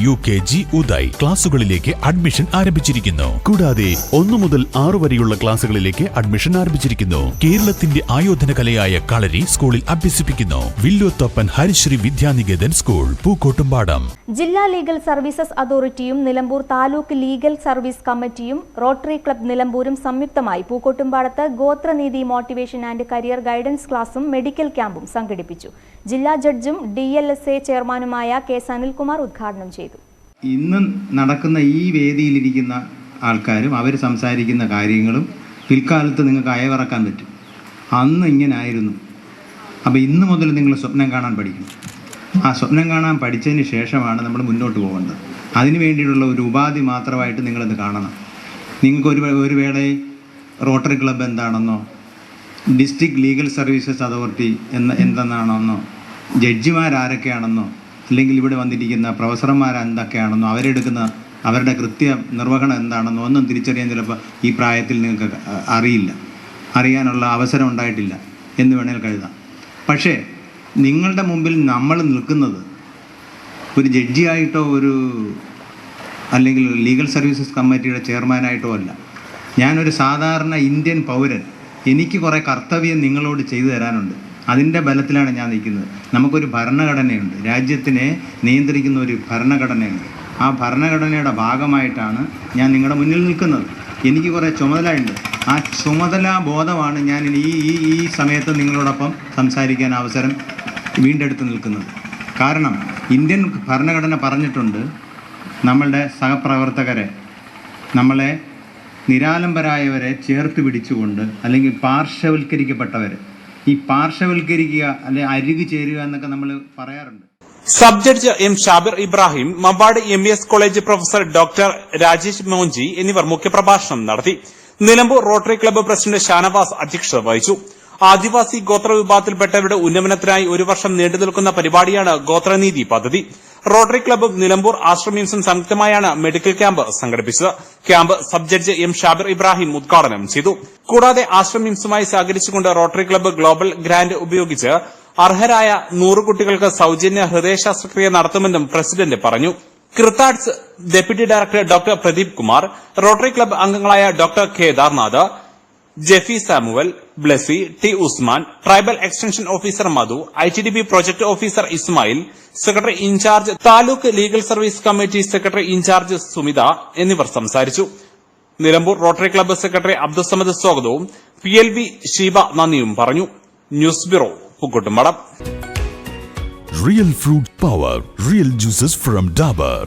U K G Uday ക്ലാസുകളിലേക്ക് admission ആരംഭിച്ചിരിക്കുന്നു. കൂടാതെ ഒന്നു മുതൽ ആറു വരെയുള്ള ക്ലാസുകളിലേക്ക് അഡ്മിഷൻ ആരംഭിച്ചിരിക്കുന്നു. കേരളത്തിന്റെ ആയോധന കലയായ കളരി സ്കൂളിൽ അഭ്യസിപ്പിക്കുന്നു. വില്ലോത്തപ്പൻ ഹരിശ്രീ വിദ്യാനികേതൻ സ്കൂൾ പൂക്കോട്ടുംപാടം. ജില്ലാ ലീഗൽ സർവീസസ് അതോറിറ്റിയും നിലമ്പൂർ താലൂക്ക് ലീഗൽ സർവീസ് കമ്മിറ്റിയും റോട്ടറി ക്ലബ് നിലമ്പൂരും സംയുക്തമായി പൂക്കോട്ടുംപാടത്ത് ഗോത്രനീതി മോട്ടിവേഷൻ ആൻഡ് കരിയർ ഗൈഡൻസ് ക്ലാസും മെഡിക്കൽ ക്യാമ്പും സംഘടിപ്പിച്ചു. ജില്ലാ ജഡ്ജും ഡി എൽ എസ് എ ചെയർമാനുമായ കെ സനിൽകുമാർ ഉദ്ഘാടനം ചെയ്തു. ഇന്ന് നടക്കുന്ന ഈ വേദിയിലിരിക്കുന്ന ആൾക്കാരും അവർ സംസാരിക്കുന്ന കാര്യങ്ങളും പിൽക്കാലത്ത് നിങ്ങൾക്ക് അയവിറക്കാൻ പറ്റും. അന്ന് ഇങ്ങനെ ആയിരുന്നു അപ്പോൾ ഇന്ന് മുതൽ നിങ്ങൾ സ്വപ്നം കാണാൻ പഠിക്കണം. ആ സ്വപ്നം കാണാൻ പഠിച്ചതിന് ശേഷമാണ് നമ്മൾ മുന്നോട്ട് പോകേണ്ടത്. അതിന് വേണ്ടിയിട്ടുള്ള ഒരു ഉപാധി മാത്രമായിട്ട് നിങ്ങളിത് കാണണം. നിങ്ങൾക്ക് ഒരു ഒരു റോട്ടറി ക്ലബ്ബ് എന്താണെന്നോ ഡിസ്ട്രിക്ട് ലീഗൽ സർവീസസ് അതോറിറ്റി എന്ന എന്തെന്നാണെന്നോ ജഡ്ജിമാരാരൊക്കെയാണെന്നോ അല്ലെങ്കിൽ ഇവിടെ വന്നിരിക്കുന്ന പ്രൊഫസർമാർ എന്തൊക്കെയാണെന്നോ അവരെടുക്കുന്ന അവരുടെ കൃത്യ നിർവഹണം എന്താണെന്നോ ഒന്നും തിരിച്ചറിയാൻ ചിലപ്പോൾ ഈ പ്രായത്തിൽ നിങ്ങൾക്ക് അറിയില്ല. അറിയാനുള്ള അവസരം ഉണ്ടായിട്ടില്ല എന്ന് വേണേൽ കരുതാം. പക്ഷേ നിങ്ങളുടെ മുമ്പിൽ നമ്മൾ നിൽക്കുന്നത് ഒരു ജഡ്ജിയായിട്ടോ ഒരു അല്ലെങ്കിൽ ലീഗൽ സർവീസസ് കമ്മിറ്റിയുടെ ചെയർമാനായിട്ടോ അല്ല. ഞാനൊരു സാധാരണ ഇന്ത്യൻ പൗരൻ. എനിക്ക് കുറേ കർത്തവ്യം നിങ്ങളോട് ചെയ്തു തരാനുണ്ട്. അതിന്റെ ബലത്തിലാണ് ഞാൻ നിൽക്കുന്നത്. നമുക്കൊരു ഭരണഘടനയുണ്ട്. രാജ്യത്തിനെ നിയന്ത്രിക്കുന്ന ഒരു ഭരണഘടനയുണ്ട്. ആ ഭരണഘടനയുടെ ഭാഗമായിട്ടാണ് ഞാൻ നിങ്ങളുടെ മുന്നിൽ നിൽക്കുന്നത്. എനിക്ക് കുറേ ചുമതലയുണ്ട്. ആ ചുമതലാ ബോധമാണ് ഞാൻ ഈ ഈ ഈ സമയത്ത് നിങ്ങളോടൊപ്പം സംസാരിക്കാൻ അവസരം വീണ്ടെടുത്ത് നിൽക്കുന്നത്. കാരണം ഇന്ത്യൻ ഭരണഘടന പറഞ്ഞിട്ടുണ്ട് നമ്മളുടെ സഹപ്രവർത്തകരെ നമ്മളെ നിരാലംബരായവരെ ചേർത്ത് പിടിച്ചുകൊണ്ട് അല്ലെങ്കിൽ പാർശ്വവൽക്കരിക്കപ്പെട്ടവരെ. ഈ പാർശ്വവൽക്കരിക്കുക അല്ലെ അരികു ചേരുക എന്നൊക്കെ നമ്മൾ പറയാറുണ്ട്. Sub judge M Shabir Ibrahim Mampad M S college professor doctor Rajesh Monchi എന്നിവർ മുഖ്യപ്രഭാഷണം നടത്തി. Nilambur rotary club president Shanavas അധ്യക്ഷത വഹിച്ചു. ആദിവാസി ഗോത്ര വിഭാഗത്തിൽപ്പെട്ടവരുടെ ഉന്നമനത്തിനായി ഒരു വർഷം നീണ്ടു നിൽക്കുന്ന പരിപാടിയാണ് ഗോത്രനീതി പദ്ധതി. റോട്ടറി ക്ലബ്ബും നിലമ്പൂർ ആശ്രമിംസും സംയുക്തമായാണ് മെഡിക്കൽ ക്യാമ്പ് സംഘടിപ്പിച്ചത്. Camp sub judge M Shabir Ibrahim ഉദ്ഘാടനം ചെയ്തു. കൂടാതെ ആശ്രമിംസുമായി സഹകരിച്ചുകൊണ്ട് റോട്ടറി ക്ലബ്ബ് ഗ്ലോബൽ ഗ്രാന്റ് ഉപയോഗിച്ച് അർഹരായ നൂറ് കുട്ടികൾക്ക് സൌജന്യ ഹൃദയ ശസ്ത്രക്രിയ നടത്തുമെന്നും പ്രസിഡന്റ് പറഞ്ഞു. കൃത്താഡ്സ് deputy director doctor Pradeep Kumar rotary club അംഗങ്ങളായ doctor Kedarnath Jeffy Samuel Blessy T Usman tribal extension officer Madhu I T D B project officer Ismail secretary in charge taluk legal service committee secretary in charge Sumitha എന്നിവർ സംസാരിച്ചു. Nilambur rotary club secretary Abdussamad സ്വാഗതവും P L V Sheeba നന്ദിയും പറഞ്ഞു. News bureau Pookkottumpadam. Real fruit power real juices from Dabur